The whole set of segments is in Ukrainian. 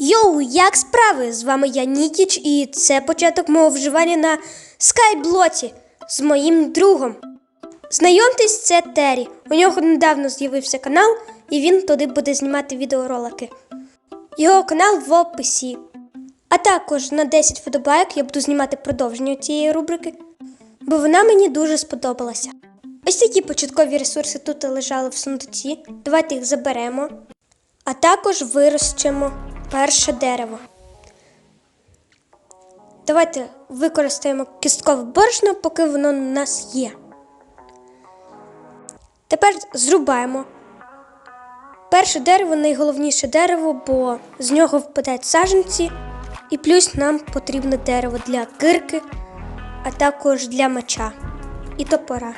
Йоу, як справи? З вами я Нікіч, і це початок мого вживання на скайблоті з моїм другом. Знайомтесь, це Террі. У нього недавно з'явився канал, і він туди буде знімати відеоролики. Його канал в описі. А також на 10 вподобайок я буду знімати продовження цієї рубрики, бо вона мені дуже сподобалася. Ось такі початкові ресурси тут лежали в сундуці. Давайте їх заберемо. А також вирощимо перше дерево. Давайте використаємо кісткове борошно, поки воно у нас є. Тепер зрубаємо. Перше дерево найголовніше дерево, бо з нього впадають саджанці, і плюс нам потрібне дерево для кирки, а також для меча і топора.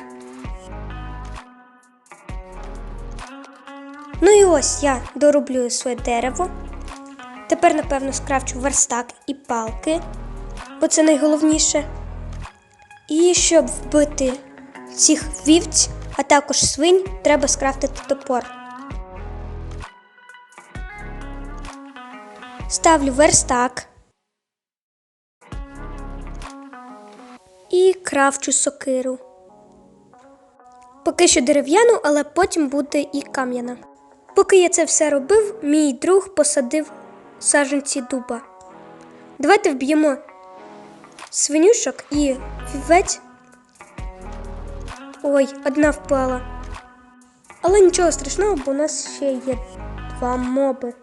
Ну і ось я дороблюю своє дерево. Тепер, напевно, скрафчу верстак і палки, бо це найголовніше. І щоб вбити цих вівць, а також свинь, треба скрафтити топор. Ставлю верстак. І крафчу сокиру. Поки що дерев'яну, але потім буде і кам'яна. Поки я це все робив, мій друг посадив саджанці дуба. Давайте вб'ємо свинюшок і вівець. Ой, одна впала. Але нічого страшного, бо у нас ще є два моби.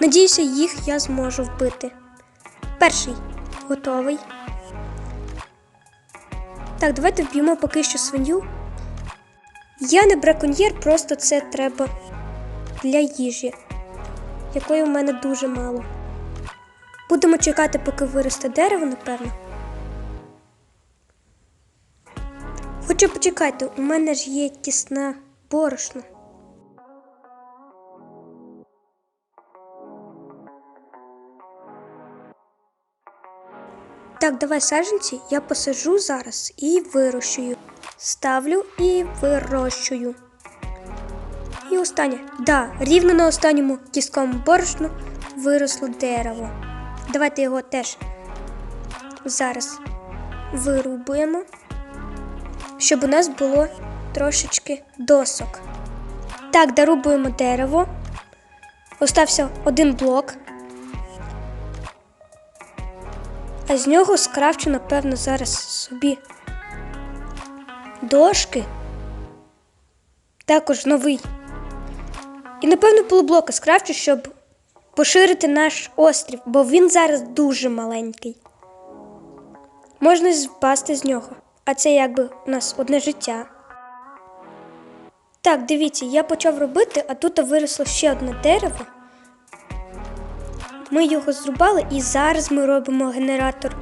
Надіюся, їх я зможу вбити. Перший готовий. Так, давайте вб'ємо поки що свиню. Я не браконьєр, просто це треба для їжі, якої в мене дуже мало. Будемо чекати, поки виросте дерево, напевно. Хоча почекайте, у мене ж є тісна борошно. Так, давай саджанці, я посажу зараз і вирощую. Ставлю і вирощую. І останнє. Да, рівно на останньому кістковому борошну виросло дерево. Давайте його теж зараз вирубуємо, щоб у нас було трошечки досок. Так, дорубуємо дерево. Остався один блок. А з нього скрафчу, напевно, зараз собі дошки. Також новий. І, напевно, полублока скрафчу, щоб поширити наш острів, бо він зараз дуже маленький. Можна впасти з нього, а це якби у нас одне життя. Так, дивіться, я почав робити, а тут виросло ще одне дерево. Ми його зрубали і зараз ми робимо генератор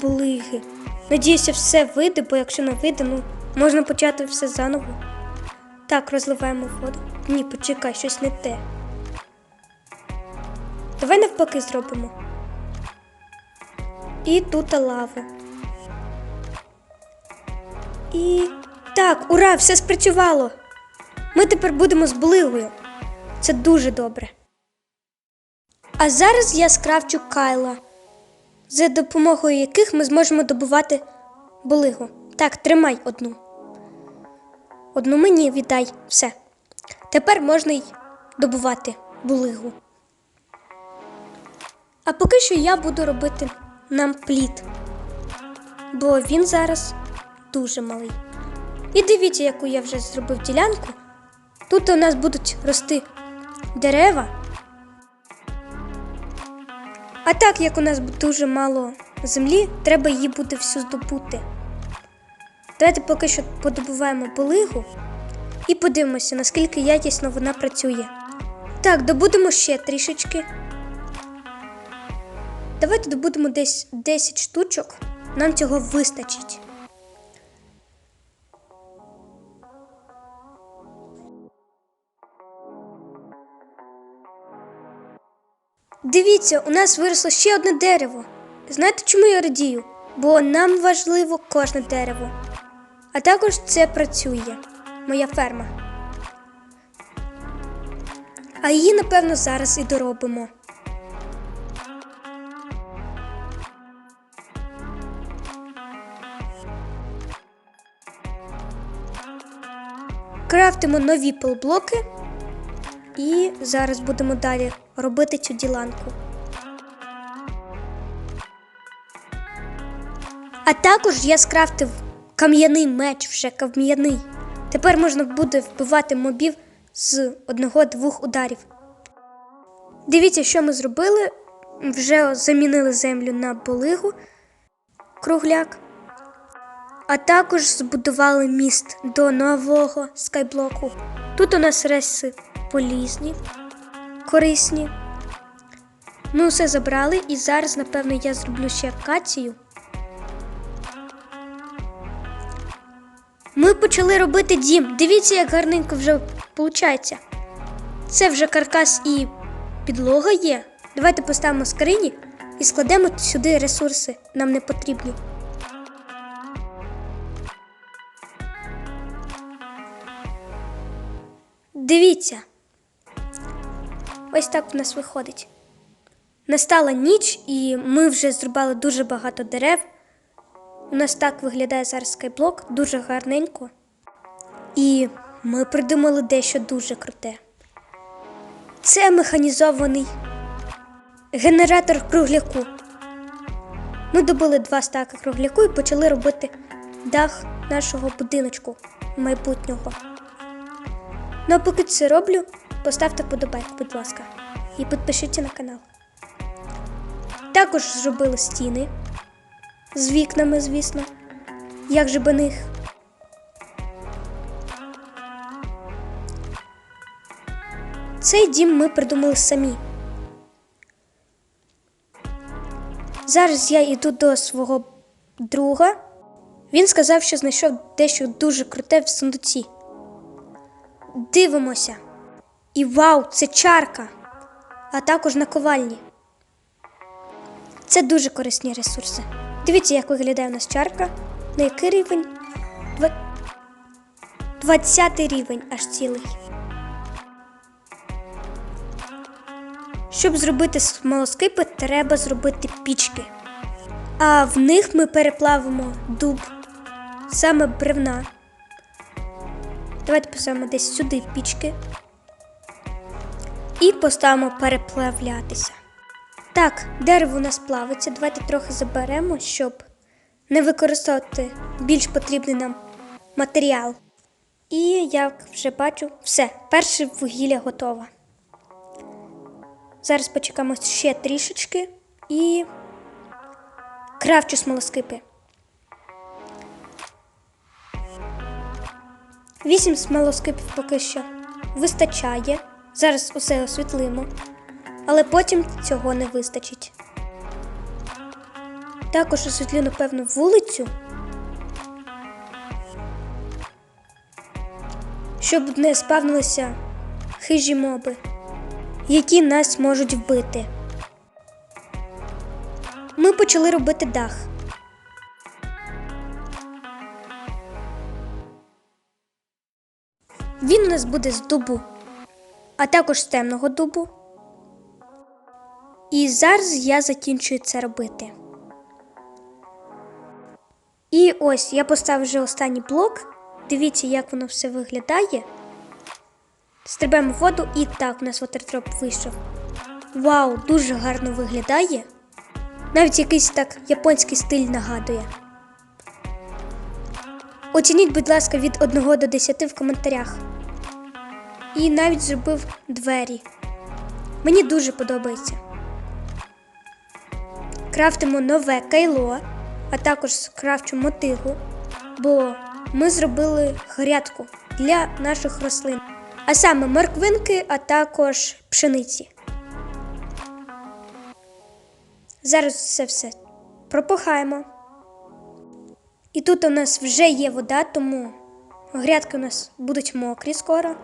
булиги. Надіюся, все вийде, бо якщо не вийде, ну можна почати все заново. Так, розливаємо воду. Ні, почекай, щось не те. Давай навпаки зробимо. І тут лава. І. Так, ура, все спрацювало. Ми тепер будемо з булигою. Це дуже добре. А зараз я скрафчу кайла, за допомогою яких ми зможемо добувати булигу. Так, тримай одну. Одну мені віддай все. Тепер можна й добувати булигу. А поки що я буду робити нам плід, бо він зараз дуже малий. І дивіться, яку я вже зробив ділянку. Тут у нас будуть рости дерева. А так як у нас дуже мало землі, треба її буде всю здобути. Давайте поки що подобуваємо полигу і подивимося, наскільки якісно вона працює. Так, добудемо ще трішечки. Давайте добудемо десь 10 штучок, нам цього вистачить. Дивіться, у нас виросло ще одне дерево. Знаєте, чому я радію? Бо нам важливо кожне дерево. А також це працює, моя ферма. А її, напевно, зараз і доробимо. Крафтимо нові полблоки і зараз будемо далі робити цю діланку. А також я скрафтив кам'яний меч вже кам'яний. Тепер можна буде вбивати мобів з одного-двох ударів. Дивіться, що ми зробили. Вже замінили землю на болигу кругляк. А також збудували міст до нового скайблоку. Тут у нас реси полізні, корисні. Ми все забрали, і зараз, напевно, я зроблю ще акацію. Ми почали робити дім. Дивіться, як гарненько вже виходить. Це вже каркас і підлога є. Давайте поставимо скрині і складемо сюди ресурси. Нам не потрібні. Дивіться. Ось так в нас виходить. Настала ніч, і ми вже зрубали дуже багато дерев. У нас так виглядає зараз скайблок, дуже гарненько. І ми придумали дещо дуже круте. Це механізований генератор кругляку. Ми добули два стаки кругляку і почали робити дах нашого будиночку майбутнього. Ну а поки це роблю, поставте подобайку, будь ласка, і підпишіться на канал. Також зробили стіни з вікнами, звісно. Як же би них? Цей дім ми придумали самі. Зараз я йду до свого друга. Він сказав, що знайшов дещо дуже круте в сундуці. Дивимося. І вау, це чарка, а також наковальні. Це дуже корисні ресурси. Дивіться, як виглядає у нас чарка. На який рівень? 20 рівень аж цілий. Щоб зробити смолоскипи, треба зробити пічки. А в них ми переплавимо дуб, саме бревна. Давайте поставимо десь сюди пічки. І поставимо переплавлятися. Так, дерево у нас плавиться. Давайте трохи заберемо, щоб не використовувати більш потрібний нам матеріал. І як вже бачу, все, перше вугілля готове. Зараз почекаємо ще трішечки і кравчу смолоскипи. Вісім смолоскипів поки що вистачає. Зараз усе освітлимо, але потім цього не вистачить. Також освітлю, напевно, вулицю, щоб не спавнилися хижі моби, які нас можуть вбити. Ми почали робити дах. Він у нас буде з дубу, а також з темного дубу. І зараз я закінчую це робити. І ось я поставив вже останній блок. Дивіться, як воно все виглядає. Стрибаємо в воду, і так, у нас ватертроп вийшов. Вау, дуже гарно виглядає. Навіть якийсь так японський стиль нагадує. Оцініть, будь ласка, від 1 до 10 в коментарях. І навіть зробив двері. Мені дуже подобається. Крафтимо нове кайло, а також крафчу мотигу, бо ми зробили грядку для наших рослин, а саме морквинки, а також пшениці. Зараз це все пропахаємо. І тут у нас вже є вода, тому грядки у нас будуть мокрі скоро.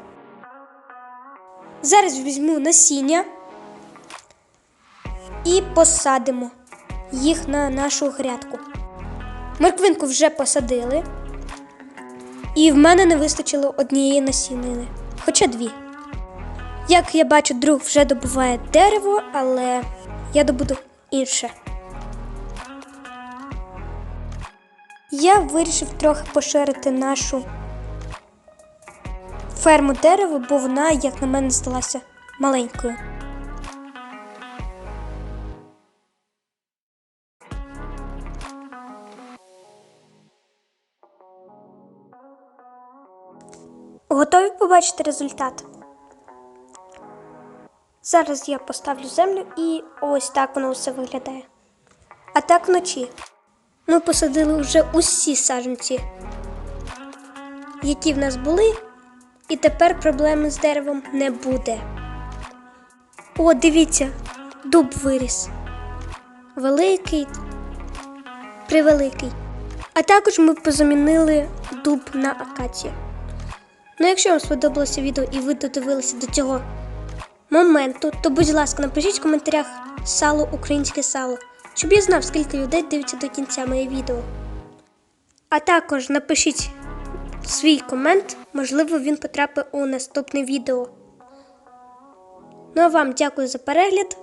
Зараз візьму насіння і посадимо їх на нашу грядку. Морквинку вже посадили, і в мене не вистачило однієї насінини, хоча дві. Як я бачу, друг вже добуває дерево, але я добуду інше. Я вирішив трохи поширити нашу ферму дерева, бо вона, як на мене, здалася маленькою. Готові побачити результат? Зараз я поставлю землю і ось так воно все виглядає. А так вночі. Ми посадили вже усі саджанці, які в нас були, і тепер проблеми з деревом не буде. О, дивіться, дуб виріс. Великий, превеликий. А також ми позамінили дуб на акацію. Ну, якщо вам сподобалося відео і ви додивилися до цього моменту, то будь ласка, напишіть в коментарях сало, українське сало, щоб я знав, скільки людей дивиться до кінця моє відео. А також напишіть свій комент, можливо, він потрапить у наступне відео. Ну а вам дякую за перегляд.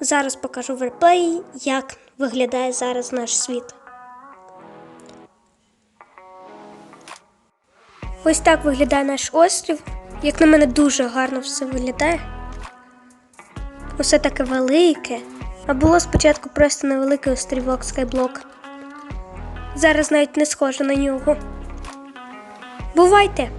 Зараз покажу в реплеї, як виглядає зараз наш світ. Ось так виглядає наш острів. Як на мене, дуже гарно все виглядає. Усе таке велике. А було спочатку просто невеликий острівок Скайблок. Зараз навіть не схоже на нього. Бувайте!